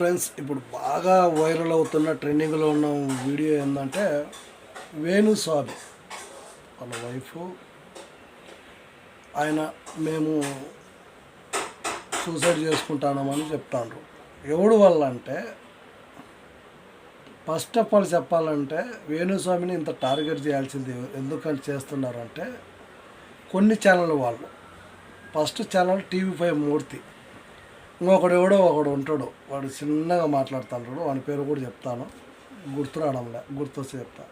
Friends ఇప్పుడు బాగా viral అవుతున్న ట్రెండింగ్లో ఉన్న వీడియో ఏంటంటే వేణు స్వామి. వాళ్ళ వైఫ్ ఆయన మేము సూసైడ్ చేసుకుంటామని చెప్తాండ్రు. ఎవడు వల్ల అంటే ఫస్ట్ ఆఫ్ ఆల్ చెప్పాలంటే వేణుస్వామిని ఇంత టార్గెట్ చేయాల్సింది ఎందుకని చేస్తున్నారంటే కొన్ని ఛానల్ వాళ్ళు. First channel TV five Murthy. ఇంకొకడు ఎవడో ఒకడు ఉంటాడు. వాడు చిన్నగా మాట్లాడుతుంటాడు వాని పేరు కూడా చెప్తాను. గుర్తు రావడంలే గుర్తొస్తే చెప్తా.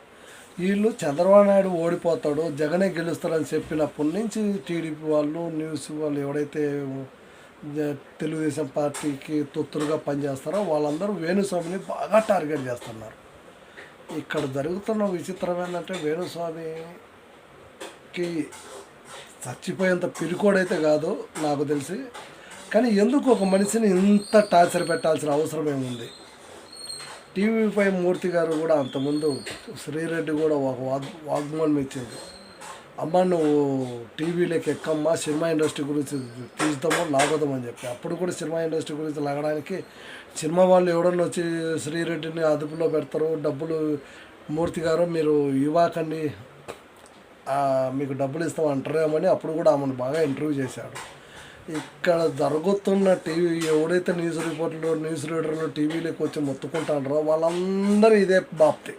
వీళ్ళు చంద్రబాబు నాయుడు ఓడిపోతాడు జగనే గెలుస్తాడని చెప్పినప్పటి నుంచి టీడీపీ వాళ్ళు న్యూస్ వాళ్ళు ఎవడైతే జ- తెలుగుదేశం పార్టీకి తొత్తులుగా పనిచేస్తారో వాళ్ళందరూ వేణుస్వామిని బాగా టార్గెట్ చేస్తున్నారు. ఇక్కడ జరుగుతున్న విచిత్రం ఏంటంటే వేణుస్వామికి చచ్చిపోయేంత పిరికోడైతే కాదు నాకు తెలిసి. కానీ ఎందుకు ఒక మనిషిని ఇంత టార్చర్ పెట్టాల్సిన అవసరం ఏముంది? టీవీపై మూర్తి గారు కూడా అంతకుముందు శ్రీరెడ్డి కూడా ఒక వాగ్ వాగ్మూలం ఇచ్చింది. అమ్మ నువ్వు టీవీలోకి ఎక్కమ్మా సినిమా ఇండస్ట్రీ గురించి తీద్దాము లాగదాం అని చెప్పి. అప్పుడు కూడా సినిమా ఇండస్ట్రీ గురించి లాగడానికి సినిమా వాళ్ళు ఎవడన్నా వచ్చి శ్రీరెడ్డిని అదుపులో పెడతారు డబ్బులు మూర్తి గారు మీరు ఇవ్వకండి మీకు డబ్బులు ఇస్తాం అంటారేమని అప్పుడు కూడా ఆమెను బాగా ఇంటర్వ్యూ చేశాడు. ఇక్కడ జరుగుతున్న టీవీ ఎవడైతే న్యూస్ రిపోర్టర్లు న్యూస్ రీడర్లు టీవీలోకి వచ్చి మొత్తుకుంటారో వాళ్ళందరూ ఇదే బాప్తి.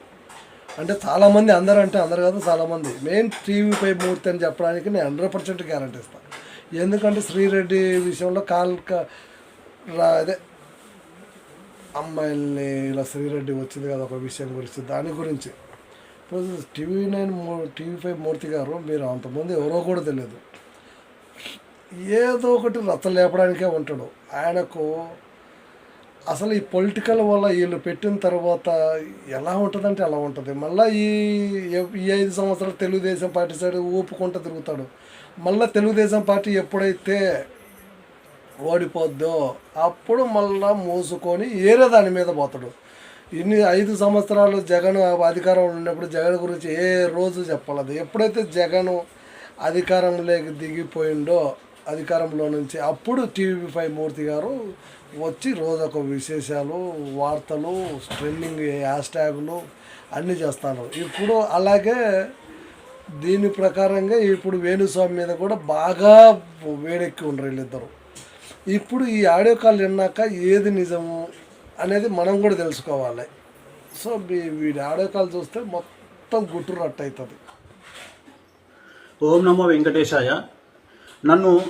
అంటే చాలామంది అందరూ అంటే అందరు కాదు చాలామంది. మెయిన్ టీవీపై మూర్తి అని చెప్పడానికి నేను హండ్రెడ్ పర్సెంట్ గ్యారంటీ ఇస్తాను ఎందుకంటే శ్రీరెడ్డి విషయంలో కాల్ రా- అదే అమ్మాయిల్ని ఇలా శ్రీరెడ్డి వచ్చింది కదా ఒక విషయం గురించి దాని గురించి. ఇప్పుడు TV nine TV five Murthy గారు మీరు అంతమంది ఎవరో కూడా తెలియదు. ఏదో ఒకటి రచ్చ లేపడానికే ఉంటాడు. ఆయనకు అసలు ఈ పొలిటికల్ వల్ల వీళ్ళు పెట్టిన తర్వాత ఎలా ఉంటుందంటే అలా ఉంటుంది. మళ్ళీ ఈ ఈ ఐదు సంవత్సరాలు తెలుగుదేశం పార్టీ సైడ్ ఊపుకుంటూ తిరుగుతాడు. మళ్ళీ తెలుగుదేశం పార్టీ ఎప్పుడైతే ఓడిపోద్దో అప్పుడు మళ్ళా మూసుకొని ఏరే దాని మీద పోతాడు. ఇన్ని ఐదు సంవత్సరాలు జగన్ అధికారంలో ఉన్నప్పుడు జగన్ గురించి ఏ రోజు చెప్పలేదు. ఎప్పుడైతే జగన్ అధికారంలోకి దిగిపోయిండో అధికారంలో నుంచి అప్పుడు టీవీ ఫైవ్ మూర్తి గారు వచ్చి రోజు ఒక విశేషాలు వార్తలు ట్రెండింగ్ హ్యాష్ ట్యాగులు అన్నీ చేస్తాను ఇప్పుడు అలాగే దీని ప్రకారంగా ఇప్పుడు వేణుస్వామి మీద కూడా బాగా వేడెక్కి ఉండరు వీళ్ళిద్దరు. ఇప్పుడు ఈ ఆడియో కాల్ విన్నాక ఏది నిజము అనేది మనం కూడా తెలుసుకోవాలి. సో మీ వీడి ఆడియో కాల్ చూస్తే మొత్తం గుట్టు రట్టు అవుతుంది ఓం నమో వెంకటేశాయ. నన్ను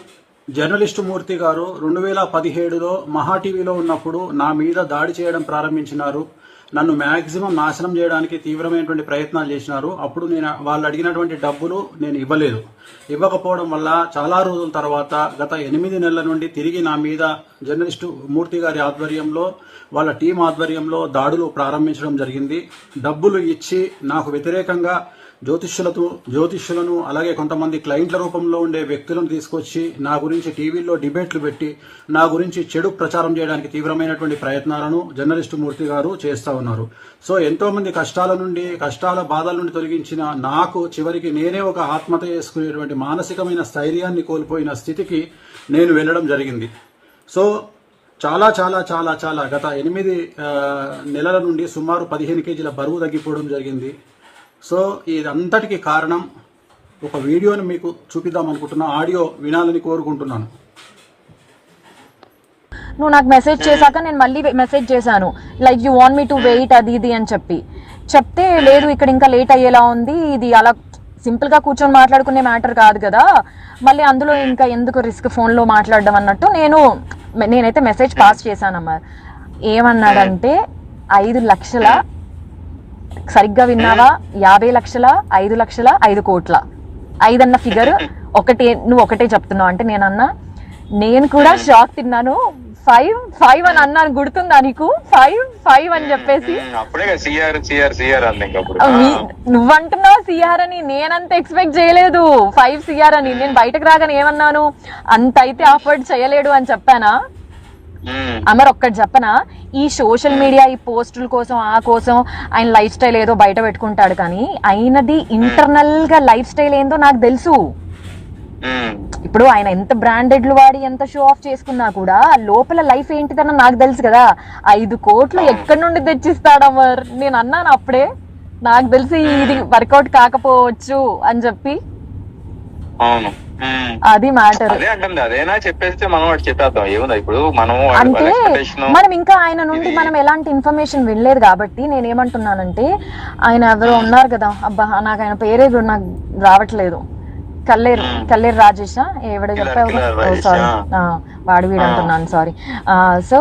జర్నలిస్టు మూర్తి గారు రెండు వేల పదిహేడులో మహా టీవీలో ఉన్నప్పుడు నా మీద దాడి చేయడం ప్రారంభించినారు. నన్ను మ్యాక్సిమం నాశనం చేయడానికి తీవ్రమైనటువంటి ప్రయత్నాలు చేసినారు. అప్పుడు నేను వాళ్ళు అడిగినటువంటి డబ్బులు నేను ఇవ్వలేదు. ఇవ్వకపోవడం వల్ల చాలా రోజుల తర్వాత గత ఎనిమిది నెలల నుండి తిరిగి నా మీద జర్నలిస్టు మూర్తి గారి ఆధ్వర్యంలో వాళ్ళ టీం ఆధ్వర్యంలో దాడులు ప్రారంభించడం జరిగింది. డబ్బులు ఇచ్చి నాకు వ్యతిరేకంగా జ్యోతిష్యులతో జ్యోతిష్యులను అలాగే కొంతమంది క్లయింట్ల రూపంలో ఉండే వ్యక్తులను తీసుకొచ్చి నా గురించి టీవీల్లో డిబేట్లు పెట్టి నా గురించి చెడు ప్రచారం చేయడానికి తీవ్రమైనటువంటి ప్రయత్నాలను జర్నలిస్టు మూర్తి గారు చేస్తా ఉన్నారు. సో ఎంతోమంది కష్టాల నుండి కష్టాల బాధల నుండి తొలగించిన నాకు చివరికి నేనే ఒక ఆత్మహత్య చేసుకునేటువంటి మానసికమైన స్థైర్యాన్ని కోల్పోయిన స్థితికి నేను వెళ్ళడం జరిగింది. సో చాలా చాలా చాలా చాలా గత ఎనిమిది నెలల నుండి సుమారు పదిహేను కేజీల బరువు తగ్గిపోవడం జరిగింది. సో ఇదంతటికి కారణం ఒక వీడియోని మీకు చూపిద్దాం అనుకుంటున్నా ఆడియో వినాలని కోరుకుంటున్నాను. నువ్వు నాకు మెసేజ్ చేశాక నేను మళ్ళీ మెసేజ్ చేశాను. Like you want me to wait అది ఇది అని చెప్పి. చెప్తే లేదు ఇక్కడ ఇంకా లేట్ అయ్యేలా ఉంది ఇది అలా సింపుల్గా కూర్చొని మాట్లాడుకునే మ్యాటర్ కాదు కదా. మళ్ళీ అందులో ఇంకా ఎందుకు రిస్క్ ఫోన్లో మాట్లాడడం అన్నట్టు నేను నేనైతే మెసేజ్ పాస్ చేశానమ్మా. ఏమన్నాడంటే ఐదు లక్షల సరిగ్గా విన్నావా? యాభై లక్షల ఐదు లక్షల ఐదు కోట్ల. ఐదన్న ఫిగర్ ఒకటే నువ్వు ఒకటే చెప్తున్నావు. అంటే నేను అన్నా నేను కూడా షాక్ తిన్నాను. ఫైవ్ ఫైవ్ అని అన్నాను. గుర్తుందా నీకు? ఫైవ్ ఫైవ్ అని చెప్పేసి. మీ- నువ్వంటున్నావు సిఆర్ అని. నేనంత ఎక్స్పెక్ట్ చేయలేదు. ఫైవ్ సిఆర్ అని. నేను బయటకు రాగానే ఏమన్నాను? అంత అయితే అఫోర్డ్ చేయలేడు అని చెప్పానా? అమర్ ఒక్కటి చెప్పనా? ఈ సోషల్ మీడియా ఈ పోస్టుల కోసం ఆ కోసం ఆయన లైఫ్ స్టైల్ ఏదో బయట పెట్టుకుంటాడు కానీ అయినది ఇంటర్నల్గా లైఫ్ స్టైల్ ఏందో నాకు తెలుసు. ఇప్పుడు ఆయన ఎంత బ్రాండెడ్లు వాడి ఎంత షో ఆఫ్ చేసుకున్నా కూడా లోపల లైఫ్ ఏంటిదన్న నాకు తెలుసు కదా. ఐదు కోట్లు ఎక్కడి నుండి తెచ్చిస్తాడా మరి నేను అన్నాను అప్పుడే. నాకు తెలిసి ఇది వర్కౌట్ కాకపోవచ్చు అని చెప్పి. అవును. అది మ్యాటర్. అదే అంటుంది అదేనా చెప్పేస్తే మనం వాడు చెప్పేద్దాం. ఏముంది ఇప్పుడు మనం వాడి- అంటే మనం ఇంకా ఆయన నుండి మనం ఎలాంటి ఇన్ఫర్మేషన్ వినలేదు కాబట్టి నేను ఏమంటున్నానంటే ఆయన ఎవరో ఉన్నారు కదా అబ్బా నాకు ఆయన పేరే కూడా నాకు రావట్లేదు. కల్లేరు కల్లేరు రాజేషా ఎవడ చెప్పావు సారీ ఆ. వాడు వీడు అంటున్నాను సారీ సో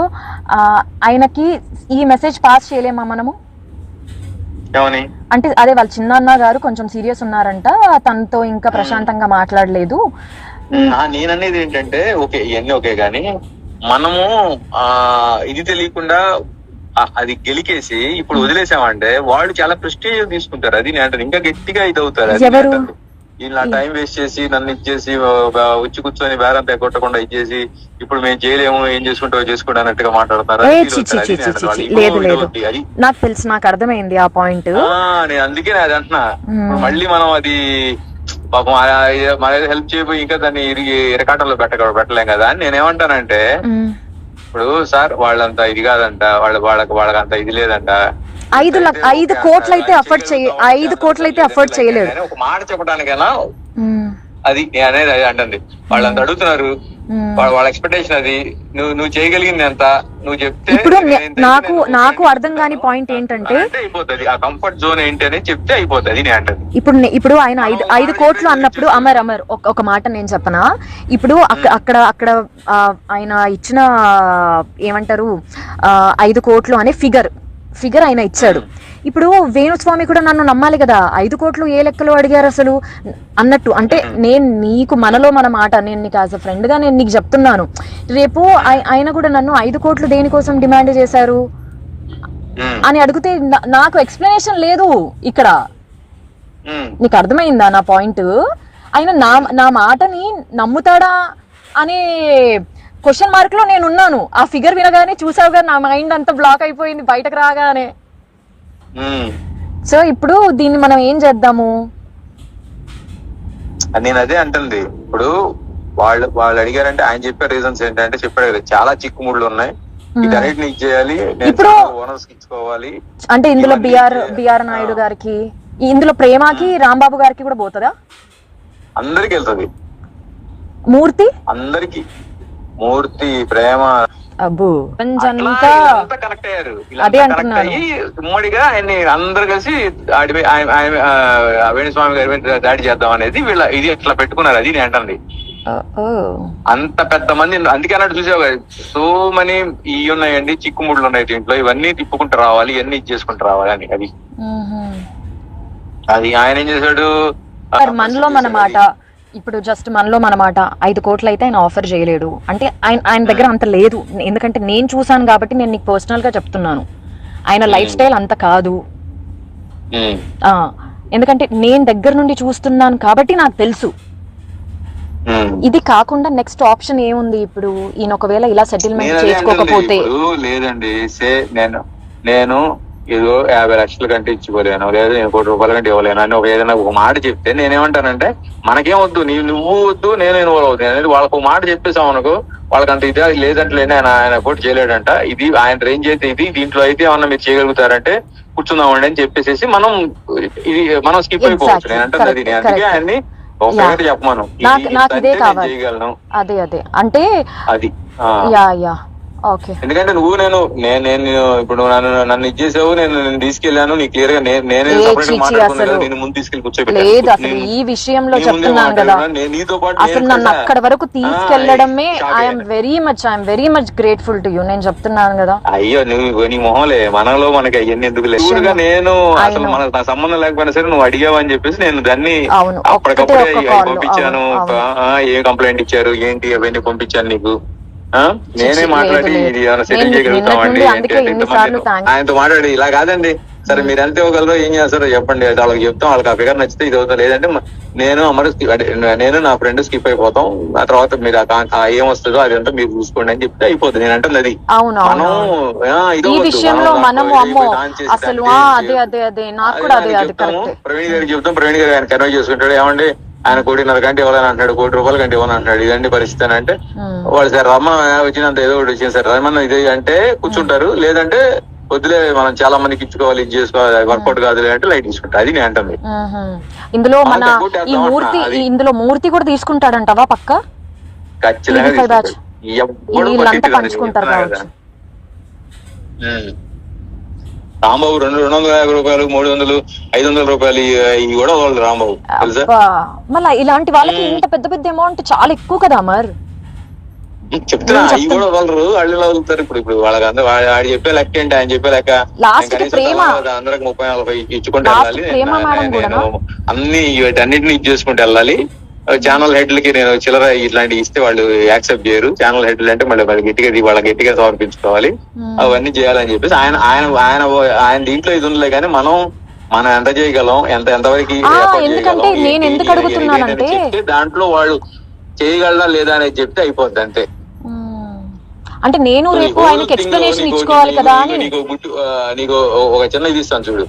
ఆయనకి ఈ మెసేజ్ పాస్ చేయలేమా మనము? అంటే అదే వాళ్ళ చిన్నాన్న గారు కొంచెం సీరియస్ ఉన్నారంట తనతో ఇంకా ప్రశాంతంగా మాట్లాడలేదు. నేననేది ఏంటంటే ఓకే ఇవన్నీ ఓకే గాని మనము ఆ ఇది తెలియకుండా అది గెలికేసి ఇప్పుడు వదిలేసామంటే వాళ్ళు చాలా ప్రెస్టేజ్ తీసుకుంటారు అది నేను ఇంకా గట్టిగా ఇది అవుతారు వీళ్ళు నా టైం వేస్ట్ చేసి నన్ను ఇచ్చేసి వచ్చి కూర్చొని బేరం తెగొట్టకుండా ఇచ్చేసి ఇప్పుడు మేము చేయలేము ఏం చేసుకుంటావు చేసుకోండి అన్నట్టుగా మాట్లాడతారు? నాకు తెలుసు నాకు అర్థమైంది ఆ పాయింట్ నేను అందుకే నేను అది అంటున్నా. ఇప్పుడు మళ్ళీ మనం అది పాపం మన హెల్ప్ చేయబోయి ఇంకా దాన్ని ఇరిగి ఇరకాటంలో పెట్ట పెట్టలేం కదా అని నేనేమంటానంటే ఇప్పుడు సార్ వాళ్ళంత ఇది కాదంట వాళ్ళ వాళ్ళకి వాళ్ళకి అంత ఇది లేదంట ఐదు లక్ష ఐదు కోట్లు అయితే అఫోర్డ్ చేయ ఐదు కోట్లు అయితే అఫోర్డ్ చేయలేడు నేను ఒక మాట చెప్పడానికైనా. అది అనేది అది అంటుంది. వాళ్ళంత అడుగుతున్నారు. వాళ్ళ ఎక్స్పెక్టేషన్ అది. నువ్వు నువ్వు చేయగలిగింది ఎంత నువ్వు చెప్తే ఇప్పుడు నాకు నాకు అర్థం కాని పాయింట్ ఏంటంటే అయిపోతుంది. ఆ కంఫర్ట్ జోన్ ఏంటి అని చెప్తే అయిపోతుంది నేను అంటది. ఇప్పుడు ఇప్పుడు ఆయన ఐదు ఐదు కోట్లు అన్నప్పుడు అమర్ అమర్ ఒక- మాట నేను చెప్పనా? ఇప్పుడు అక్క- అక్కడ అక్కడ ఆయన ఇచ్చిన ఏమంటారు ఐదు కోట్లు అనే ఫిగర్ ఫిగర్ ఆయన ఇచ్చాడు. ఇప్పుడు వేణుస్వామి కూడా నన్ను నమ్మాలి కదా. ఐదు కోట్లు ఏ లెక్కలో అడిగారు అసలు? అన్నట్టు. అంటే నేను నీకు మనలో మన మాట నేను నీకు యాజ్ అ ఫ్రెండ్గా నేను నీకు చెప్తున్నాను. రేపు ఆయ- ఆయన కూడా నన్ను ఐదు కోట్లు దేనికోసం డిమాండ్ చేశారు? అని అడిగితే నాకు ఎక్స్ప్లెనేషన్ లేదు ఇక్కడ. నీకు అర్థమైందా నా పాయింట్ ఆయన నా నా మాటని నమ్ముతాడా అనే క్వశ్చన్ మార్క్లో నేను ఉన్నాను ఆ ఫిగర్ వినగానే చూసావుగా నా మైండ్ అంతా బ్లాక్ అయిపోయింది బయటకు రాగానే. సో ఇప్పుడు దీన్ని మనం ఏం చేద్దాము? నేను అదే అంటుంది. ఇప్పుడు వాళ్ళు వాళ్ళు అడిగారంటే ఆయన చెప్పే రీజన్స్ ఏంటంటే చెప్పాడు కదా చాలా చిక్కుముళ్ళు ఉన్నాయి. వీటన్నిటిని ఇచ్చేయాలి నేను ఇప్పుడు- ఓనర్స్ ఇచ్చుకోవాలి. అంటే ఇందులో బిఆర్ బిఆర్ నాయుడు గారికి ఇందులో ప్రేమకి రాంబాబు గారికి కూడా పోతుందా? అందరికి వెళ్తది. మూర్తి? అందరికి. మూర్తి ప్రేమ అబ్బు. అంతా కనెక్ట్ అయ్యారు. అదే కనెక్ట్ అంటున్నాను. అయ్యి ఉమ్మడిగా ఆయన్ని అందరు కలిసి వేణుస్వామి గారి మీద దాడి చేద్దాం అనేది వీళ్ళ ఇది ఇట్లా పెట్టుకున్నారు. అది నేను అంటుంది. అంత పెద్ద మంది అందుకే అన్నట్టు చూసావు సో మనీ ఇవి ఉన్నాయండి చిక్కుముళ్ళు ఉన్నాయి దీంట్లో. ఇవన్నీ తిప్పుకుంటూ రావాలి ఇవన్నీ ఇచ్చేసుకుంటూ రావాలి అని అది. అది ఆయన ఏం చేశాడు? మనలో మన మాట. ఇప్పుడు జస్ట్ మనలో మన మాట ఐదు కోట్లు అయితే ఆయన ఆఫర్ చేయలేడు. అంటే ఆయన ఆయన దగ్గర అంత లేదు. ఎందుకంటే నేను చూసాను కాబట్టి నేను నీకు పర్సనల్గా చెప్తున్నాను. ఆయన లైఫ్ స్టైల్ అంత కాదు. ఎందుకంటే నేను దగ్గర నుండి చూస్తున్నాను కాబట్టి నాకు తెలుసు. ఇది కాకుండా నెక్స్ట్ ఆప్షన్ ఏముంది ఇప్పుడు? ఈయన ఒకవేళ ఇలా సెటిల్మెంట్. చేసుకోకపోతే. లేదండి నేను నేను ఏదో యాభై లక్షల కంటే ఇచ్చుకోలేను లేదా నేను కోటి రూపాయల కంటే ఇవ్వలేను అని ఒక ఏదైనా ఒక మాట చెప్తే నేనేమంటానంటే మనకేం వద్దు నీ నువ్వు వద్దు నేను ఇన్వాల్వ్ అవుతాను అనేది వాళ్ళకు ఒక మాట చెప్పేసాం అనుకో వాళ్ళకంత ఇదే లేదంటలేనే ఆయన ఆయన కోటి చేయలేడంట. ఇది ఆయన రేంజ్ అయితే ఇది దీంట్లో అయితే ఏమన్నా మీరు చేయగలుగుతారంటే కూర్చుందామండి అని చెప్పేసి మనం ఇది మనం స్కిప్ అయిపోవచ్చు. Exactly. నేను అంటుంది అది అందుకే. ఆయన్ని చెప్పమను. నాకు- ఇది కావాలి. చేయగలను. అదే అదే. అంటే అది. యా యా ఎందుకంటే నువ్వు నేను నేను ఇప్పుడు నన్ను నన్ను ఇచ్చేసావు నేను నేను తీసుకెళ్ళాను నీ క్లియర్గా నేనే నేను ముందు తీసుకెళ్ళి కూర్చోబెట్టాను. లేదు అసలు ఈ విషయంలో చెప్తున్నాను కదా. అసలు నేను నన్ను కూడా అక్కడ వరకు తీసుకెళ్ళడమే I'm. Very much I'm very much grateful to you నేను చెప్తున్నాను కదా. అయ్యో నువ్వు నీ మొహంలే. మనలో మనకి అవన్నీ ఎందుకు లేదు. నేను అసలు. మనకు నా సంబంధం లేకపోయినా సరే నువ్వు అడిగావు అని చెప్పేసి నేను దాన్ని అప్పటికప్పుడే పంపించాను. ఏ కంప్లైంట్ ఇచ్చారు? ఏంటి? అవన్నీ పంపించాను నీకు? నేనే మాట్లాడి. ఇది ఏమైనా సెటిల్ చేయగలుగుతామండి. ఆయనతో మాట్లాడి ఇలా కాదండి. సరే మీరు ఎంత ఇవ్వగలరో ఏం చేస్తారో చెప్పండి. వాళ్ళకి చెప్తాం వాళ్ళకి ఆ ఫిగర్ నచ్చితే ఇది అవుతా లేదంటే నేను అమరు నేను నా ఫ్రెండ్ స్కిప్ అయిపోతాం. ఆ తర్వాత మీరు ఏం వస్తుందో అదంతా మీరు చూసుకోండి అని చెప్తే అయిపోతుంది. నేను అంటుంది అది. ఈ. విషయంలో మనం మనము అమ్మో అసలు అదే అదే అదే. నాకు కూడా అదే అది ప్రవీణ్ గారికి చెప్తాం. ప్రవీణ్ గారు ఆయన కన్వే చేసుకుంటాడు. ఏమండి? ఆయన కోటిన్నర గంట ఇవ్వాలని అంటాడు కోటి రూపాయల గంట ఇవ్వాలని అంటాడు ఇదండి పరిస్థితి అని అంటే. వాళ్ళు సార్ రమ్మ వచ్చినంత ఏదో ఒకటి వచ్చింది సార్. రమ్మన్న ఇది అంటే కూర్చుంటారు లేదంటే వద్దులే మనం చాలా మందికి ఇచ్చుకోవాలి ఇది చేసుకోవాలి వర్కౌట్ కాదులే అంటే లైట్ తీసుకుంటా. అది నేను అంటుంది. ఇందులో మన ఈ మూర్తి. ఇందులో మూర్తి కూడా తీసుకుంటాడంటవా పక్క? ఖచ్చితంగా పంచుకుంటారు చెప్తున్నా కావచ్చు. కదా. ఉమ్. రాంబాబు రెండు రెండు వందల యాభై రూపాయలు మూడు వందలు ఐదు వందల రూపాయలు ఇవి కూడా వాళ్ళు రాంబాబు. తెలుసా. మళ్ళా ఇలాంటి వాళ్ళకి ఇంత పెద్ద పెద్ద అమౌంట్ చాలా ఎక్కువ కదా అమర్. చెప్తున్నా నేను అవి కూడా వాళ్ళు వాళ్ళు వదులుతారు ఇప్పుడు ఇప్పుడు వాళ్ళకి అందరూ వాడు ఆడు చెప్పే లెక్క ఏంటి ఆయన చెప్పే లెక్క? అందరికి ముప్పై నలభై ఇచ్చుకుంటూ వెళ్ళాలి? అన్ని వీటన్నిటిని ఇది చేసుకుంటూ వెళ్ళాలి. ఛానల్ హెడ్లకి నేను చిల్లర ఇట్లాంటివి ఇస్తే వాళ్ళు యాక్సెప్ట్ చేయరు ఛానల్ హెడ్లు అంటే మళ్ళీ వాళ్ళు గట్టిగా వాళ్ళ గట్టిగా సమర్పించుకోవాలి అవన్నీ చేయాలని చెప్పేసి ఆయన ఆయన ఆయన ఆయన దీంట్లో ఇది ఉండలే కానీ మనం మనం ఎంత చేయగలం ఎంత ఎంతవరకు ఎందుకంటే నేను ఎందుకు అడుగుతున్నానంటే- దాంట్లో వాళ్ళు చేయగలరా లేదా అనేది చెప్తే అయిపోద్ది అంతే. అంటే నేను రేపు నీకు ఆయనకి నీకు- ఎక్స్ప్లెనేషన్ ఇచ్చుకోవాలి కదా అని. నీకు ఒక చిన్న ఇది ఇస్తాను చూడు.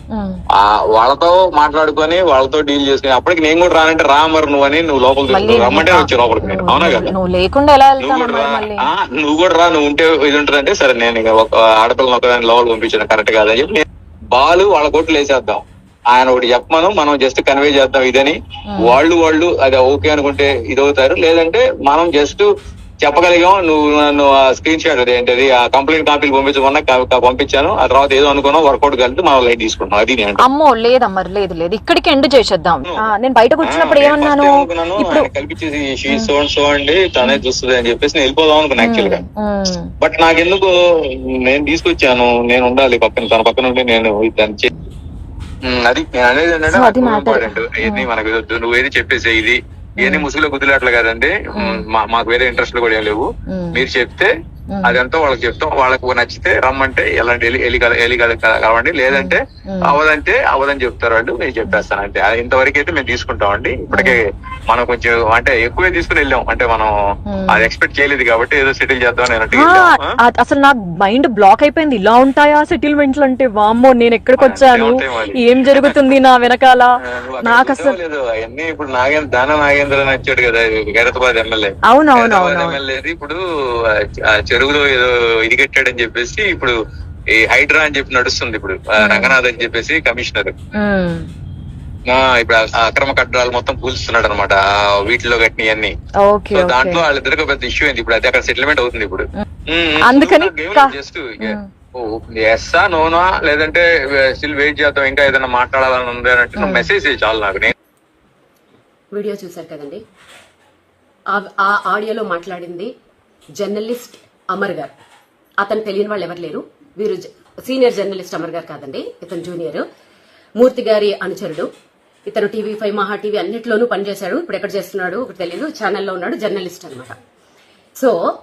ఆ వాళ్ళతో మాట్లాడుకొని వాళ్ళతో డీల్ చేసుకుని అప్పటికి నేను కూడా రానంటే రా మరి నువ్వు అని నువ్వు నువ్వు రమ్మంటే వచ్చి లోపలికి నేను. అవునా కదా? నువ్వు లేకుండా ఎలా నువ్వు వెళ్తాను కూడా రా. నువ్వు కూడా రా. నువ్వు ఉంటే ఇది ఉంటుందంటే సరే నేను ఇక ఒక ఆడపిల్లని ఒకదాన్ని లోపలికి పంపించాను. కరెక్ట్ కాదని చెప్పి బాలు వాళ్ళ కొట్లు వేసేద్దాం. ఆయన ఒకటి చెప్పమను మనం జస్ట్ కన్వే చేద్దాం ఇదని. వాళ్ళు వాళ్ళు అది ఓకే అనుకుంటే ఇది అవుతారు. లేదంటే మనం జస్ట్ చెప్పగలిగాం నువ్వు నన్ను ఆ స్క్రీన్ షాట్ ఏంటది? ఆ కంప్లైంట్ కాపీలు పంపించమన్నా పంపించాను. ఆ తర్వాత ఏదో అనుకున్నాం వర్కౌట్ కలిపి మనం లైట్ తీసుకుంటాం అది నేను అమ్మో లేదమ్మా లేదు లేదు. ఇక్కడికి ఎండ్ చేసేద్దాం. నేను బయట కూర్చున్నప్పుడు ఏమన్నాను? ఇప్పుడు కల్పించేసి షీ సో సో అండి తనే చూస్తుంది అని చెప్పేసి నేను వెళ్ళిపోదాం అనుకున్నా యాక్చువల్గా. బట్ నాకెందుకు నేను తీసుకొచ్చాను. నేను ఉండాలి పక్కన. తన పక్కన ఉండి నేను దాన్ని అది నేను అనేది ఏంటంటే మనకు నువ్వు ఏది చెప్పేసే ఇది ఇవన్నీ ముసుగులో గుద్దులాట్లు కదండి మాకు వేరే ఇంట్రెస్ట్ కూడా ఏం లేవు. మీరు చెప్తే. అదంతా వాళ్ళకి చెప్తాం. వాళ్ళకు నచ్చితే రమ్మంటే ఎలాంటి ఎలి ఎలి ఎలి కలవండి లేదంటే అవదంటే అవదని చెప్తారు వాళ్ళు. నేను చెప్పేస్తాను అది ఇంతవరకు అయితే మేము తీసుకుంటామండి. ఇప్పటికే మనం కొంచెం అంటే ఎక్కువే తీసుకుని వెళ్ళాం. అంటే మనం అది ఎక్స్పెక్ట్ చేయలేదు కాబట్టి ఏదో సెటిల్ చేద్దాం అసలు నాకు మైండ్ బ్లాక్ అయిపోయింది. ఇలా ఉంటాయా సెటిల్మెంట్లు అంటే? వామ్మో నేను ఎక్కడికి వచ్చాను. ఏం జరుగుతుంది నా వెనకాల? నాకు అసలు లేదు. అవన్నీ ఇప్పుడు నాగేంద్ర దాన నాగేంద్ర అని వచ్చాడు కదా గైరతాబాద్ ఎమ్మెల్యే. అవును అవును హైదరాబాద్ అవును ఎమ్మెల్యే ఇప్పుడు చెరువులో ఏదో ఇది కట్టాడని చెప్పేసి ఇప్పుడు ఈ హైడ్రా అని చెప్పి నడుస్తుంది ఇప్పుడు రంగనాథ్ అని చెప్పేసి కమిషనర్. ఇప్పుడు ఆ అక్రమ కట్టడాలు మొత్తం కూల్స్తున్నాడు అనమాట వీటిలో కట్టినవి అన్ని ఓకే సో దాంట్లో వాళ్ళిద్దరికి పెద్ద ఇష్యూ అయింది ఇప్పుడు అది అక్కడ సెటిల్మెంట్ అవుతుంది ఇప్పుడు. అందుకని జస్ట్ ఎస్సా నోనా? లేదంటే స్టిల్ వెయిట్ చేద్దాం ఇంకా ఏదైనా మాట్లాడాలని ఉంది అని అంటే మెసేజ్ చాలు నాకు నేను వీడియో చూశారు కదండి? ఆ ఆడియోలో మాట్లాడింది జర్నలిస్ట్ అమర్ గారు. అతను తెలియని వాళ్ళు ఎవరు లేరు. వీరు జ- సీనియర్ జర్నలిస్ట్ అమర్ గారు కాదండి. ఇతను జూనియర్. మూర్తి గారి అనుచరుడు. ఇతను టీవీ ఫైవ్ మహా టీవీ అన్నిట్లోనూ పనిచేశాడు. ఇప్పుడు ఎక్కడ చేస్తున్నాడు ఒకటి తెలియదు ఛానల్లో ఉన్నాడు జర్నలిస్ట్ అనమాట సో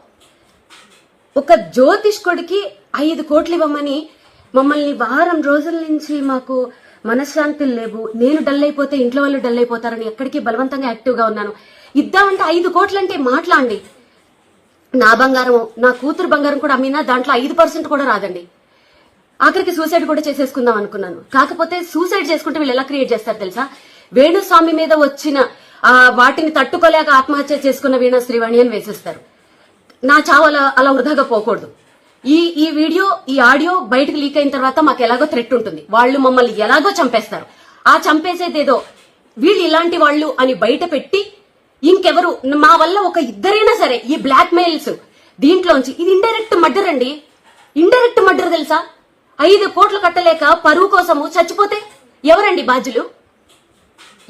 ఒక జ్యోతిష్కుడికి ఐదు కోట్లు ఇవ్వమని మమ్మల్ని వారం రోజుల నుంచి మాకు మనశ్శాంతులు లేవు. నేను డల్ అయిపోతే ఇంట్లో వాళ్ళు డల్ అయిపోతారని ఎక్కడికి బలవంతంగా యాక్టివ్గా ఉన్నాను. ఇద్దామంటే ఐదు కోట్లు అంటే మాట్లాడండి. నా బంగారం నా కూతురు బంగారం కూడా అమ్మినా దాంట్లో ఐదు పర్సెంట్ కూడా రాదండి. ఆఖరికి సూసైడ్ కూడా చేసేసుకుందాం అనుకున్నాను. కాకపోతే సూసైడ్ చేసుకుంటే వీళ్ళు ఎలా క్రియేట్ చేస్తారు తెలుసా? వేణుస్వామి మీద వచ్చిన ఆ వాటిని తట్టుకోలేక ఆత్మహత్య చేసుకున్న వీణ శ్రీవాణి అని వేసేస్తారు. నా చావు అలా అలా వృధాగా పోకూడదు. ఈ ఈ వీడియో ఈ ఆడియో బయటకు లీక్ అయిన తర్వాత మాకు ఎలాగో థ్రెట్ ఉంటుంది. వాళ్ళు మమ్మల్ని ఎలాగో చంపేస్తారు. ఆ చంపేసేది ఏదో వీళ్ళు ఇలాంటి వాళ్ళు అని బయట పెట్టి ఇంకెవరు? మా వల్ల ఒక ఇద్దరైనా సరే ఈ బ్లాక్ మెయిల్స్ దీంట్లోంచి ఇది ఇండైరెక్ట్ మర్డర్ అండి. ఇండైరెక్ట్ మర్డర్ తెలుసా? ఐదు కోట్లు కట్టలేక పరువు కోసము చచ్చిపోతే ఎవరండి బాధ్యులు?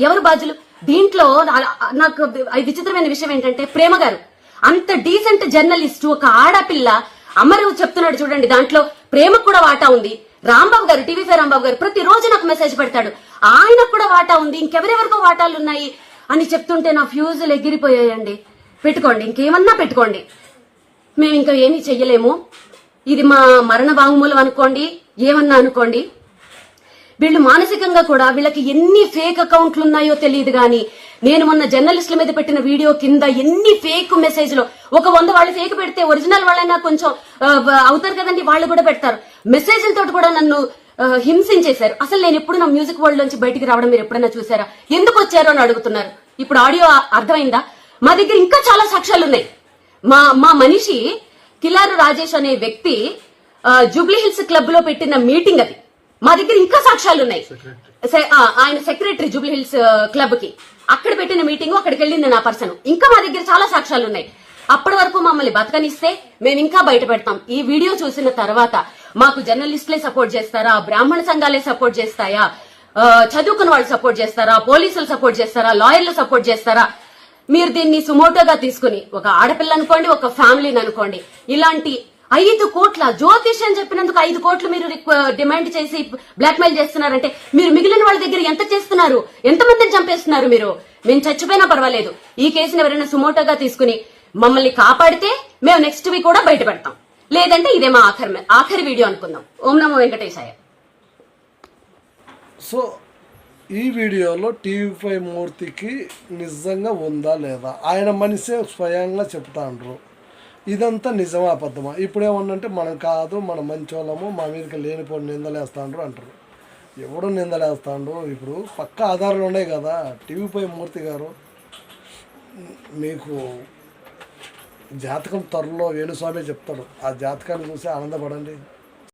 ఎవరు బాధ్యులు? దీంట్లో నా- నాకు విచిత్రమైన విషయం ఏంటంటే ప్రేమ గారు. అంత డీసెంట్ జర్నలిస్ట్ ఒక ఆడపిల్ల అమరు చెప్తున్నాడు చూడండి దాంట్లో. ప్రేమకు కూడా వాటా ఉంది. రాంబాబు గారు టీవీ ఫైవ్ రాంబాబు గారు ప్రతిరోజు నాకు మెసేజ్ పెడతాడు. ఆయనకు కూడా వాటా ఉంది. ఇంకెవరెవరికో వాటాలు ఉన్నాయి అని చెప్తుంటే నా ఫ్యూజులు ఎగిరిపోయాయండి. పెట్టుకోండి ఇంకేమన్నా పెట్టుకోండి. మేము ఇంకా ఏమీ చెయ్యలేము. ఇది మా మరణ వాంగ్మూలం అనుకోండి ఏమన్నా అనుకోండి. వీళ్ళు మానసికంగా కూడా వీళ్ళకి ఎన్ని ఫేక్ అకౌంట్లు ఉన్నాయో తెలియదు కానీ నేను మొన్న జర్నలిస్టుల మీద పెట్టిన వీడియో కింద ఎన్ని ఫేక్ మెసేజ్లు. ఒక వంద వాళ్ళు ఫేక్ పెడితే ఒరిజినల్ వాళ్ళైనా కొంచెం అవుతారు కదండి వాళ్ళు కూడా పెడతారు. మెసేజ్లతో కూడా నన్ను హింసించేశారు. అసలు నేను ఎప్పుడు నా మ్యూజిక్ వరల్డ్ నుంచి బయటికి రావడం మీరు ఎప్పుడైనా చూసారా ఎందుకు వచ్చారు అని అడుగుతున్నారు. ఇప్పుడు ఆడియో అర్థమైందా? మా దగ్గర ఇంకా చాలా సాక్ష్యాలు ఉన్నాయి. మా మా మనిషి కిలారు రాజేష్ అనే వ్యక్తి జూబ్లీ హిల్స్ క్లబ్లో పెట్టిన మీటింగ్ అది. మా దగ్గర ఇంకా సాక్ష్యాలు ఉన్నాయి. ఆయన సెక్రటరీ జూబ్లీ హిల్స్ క్లబ్కి. అక్కడ పెట్టిన మీటింగ్ అక్కడికి వెళ్ళింది నా పర్సన్. ఇంకా మా దగ్గర చాలా సాక్ష్యాలు ఉన్నాయి. అప్పటి వరకు మమ్మల్ని బతకనిస్తే మేము ఇంకా బయట పెడతాం. ఈ వీడియో చూసిన తర్వాత మాకు జర్నలిస్టులే సపోర్ట్ చేస్తారా? బ్రాహ్మణ సంఘాలే సపోర్ట్ చేస్తాయా? చదువుకున్న వాళ్ళు సపోర్ట్ చేస్తారా? పోలీసులు సపోర్ట్ చేస్తారా? లాయర్లు సపోర్ట్ చేస్తారా? మీరు దీన్ని సుమోటోగా తీసుకుని ఒక ఆడపిల్ల అనుకోండి ఒక ఫ్యామిలీని అనుకోండి. ఇలాంటి ఐదు కోట్ల జ్యోతిష్యం చెప్పినందుకు ఐదు కోట్లు మీరు డిమాండ్ చేసి బ్లాక్మెయిల్ చేస్తున్నారంటే మీరు మిగిలిన వాళ్ళ దగ్గర ఎంత చేస్తున్నారు? ఎంత మందిని చంపేస్తున్నారు మీరు? మేము చచ్చిపోయినా పర్వాలేదు. ఈ కేసుని ఎవరైనా సుమోటోగా తీసుకుని మమ్మల్ని కాపాడితే మేము నెక్స్ట్ వీక్ కూడా బయట పెడతాం లేదంటే ఇదే మా ఆఖరి ఆఖరి వీడియో అనుకుందాం. ఓం నమో వెంకటేశాయ. సో ఈ వీడియోలో టీవీ ఫైవ్ మూర్తికి నిజంగా ఉందా లేదా? ఆయన మనిషే స్వయంగా చెప్తాండ్రు. ఇదంతా నిజమా అబద్ధమా? ఇప్పుడు ఏమన్నంటే మనం కాదు మన మంచోళ్ళము మా మీదకి లేనిపోయి నిందలేస్తాండ్రు అంటారు. ఎవడు నిందలేస్తాండు ఇప్పుడు పక్క ఆధారాలు ఉన్నాయి కదా టీవీ పై మూర్తి గారు. మీకు జాతకం త్వరలో వేణుస్వామి చెప్తాడు. ఆ జాతకాన్ని చూసి ఆనందపడండి.